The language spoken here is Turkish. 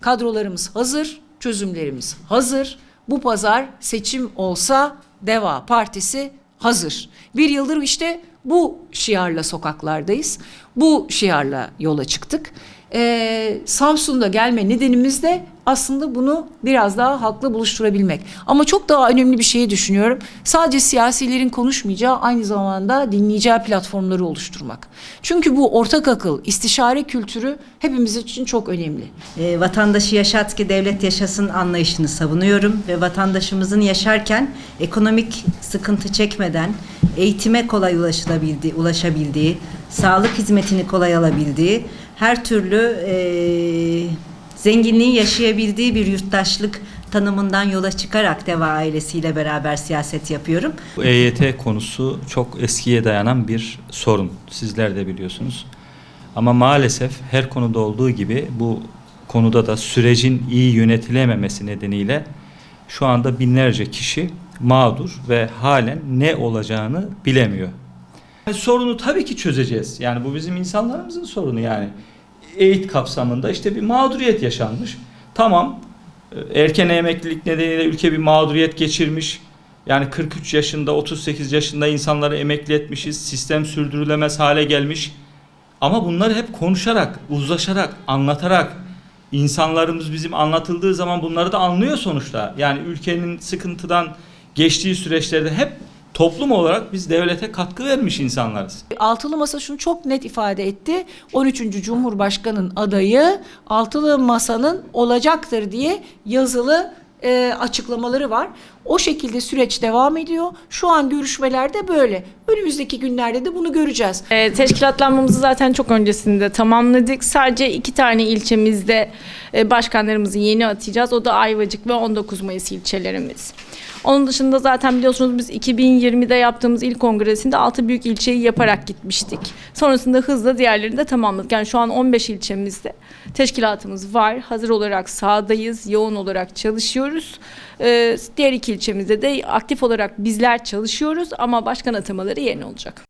Kadrolarımız hazır, çözümlerimiz hazır. Bu pazar seçim olsa Deva Partisi hazır. Bir yıldır işte bu şiarla sokaklardayız. Bu şiarla yola çıktık. Ee, Samsun'da gelme nedenimiz de aslında bunu biraz daha halkla buluşturabilmek. Ama çok daha önemli bir şeyi düşünüyorum. Sadece siyasilerin konuşmayacağı aynı zamanda dinleyeceği platformları oluşturmak. Çünkü bu ortak akıl, istişare kültürü hepimiz için çok önemli. E, vatandaşı yaşat ki devlet yaşasın anlayışını savunuyorum ve vatandaşımızın yaşarken ekonomik sıkıntı çekmeden eğitime kolay ulaşılabildiği, ulaşabildiği, sağlık hizmetini kolay alabildiği, her türlü e, zenginliği yaşayabildiği bir yurttaşlık tanımından yola çıkarak Deva ailesiyle beraber siyaset yapıyorum. EYT konusu çok eskiye dayanan bir sorun. Sizler de biliyorsunuz. Ama maalesef her konuda olduğu gibi bu konuda da sürecin iyi yönetilememesi nedeniyle şu anda binlerce kişi mağdur ve halen ne olacağını bilemiyor. Sorunu tabii ki çözeceğiz. Yani bu bizim insanlarımızın sorunu yani. Eğit kapsamında işte bir mağduriyet yaşanmış. Tamam e, erken emeklilik nedeniyle ülke bir mağduriyet geçirmiş. Yani 43 yaşında 38 yaşında insanları emekli etmişiz. Sistem sürdürülemez hale gelmiş. Ama bunları hep konuşarak, uzlaşarak, anlatarak insanlarımız bizim anlatıldığı zaman bunları da anlıyor sonuçta. Yani ülkenin sıkıntıdan geçtiği süreçlerde hep toplum olarak biz devlete katkı vermiş insanlarız. Altılı Masa şunu çok net ifade etti. 13. Cumhurbaşkanı'nın adayı Altılı Masa'nın olacaktır diye yazılı e, açıklamaları var. O şekilde süreç devam ediyor. Şu an görüşmelerde böyle. Önümüzdeki günlerde de bunu göreceğiz. E, teşkilatlanmamızı zaten çok öncesinde tamamladık. Sadece iki tane ilçemizde e, başkanlarımızı yeni atayacağız. O da Ayvacık ve 19 Mayıs ilçelerimiz. Onun dışında zaten biliyorsunuz biz 2020'de yaptığımız ilk kongresinde 6 büyük ilçeyi yaparak gitmiştik. Sonrasında hızla diğerlerini de tamamladık. Yani şu an 15 ilçemizde teşkilatımız var. Hazır olarak sahadayız, yoğun olarak çalışıyoruz. E, diğer iki ilçemizde de aktif olarak bizler çalışıyoruz ama başkan atamaları yerine olacak.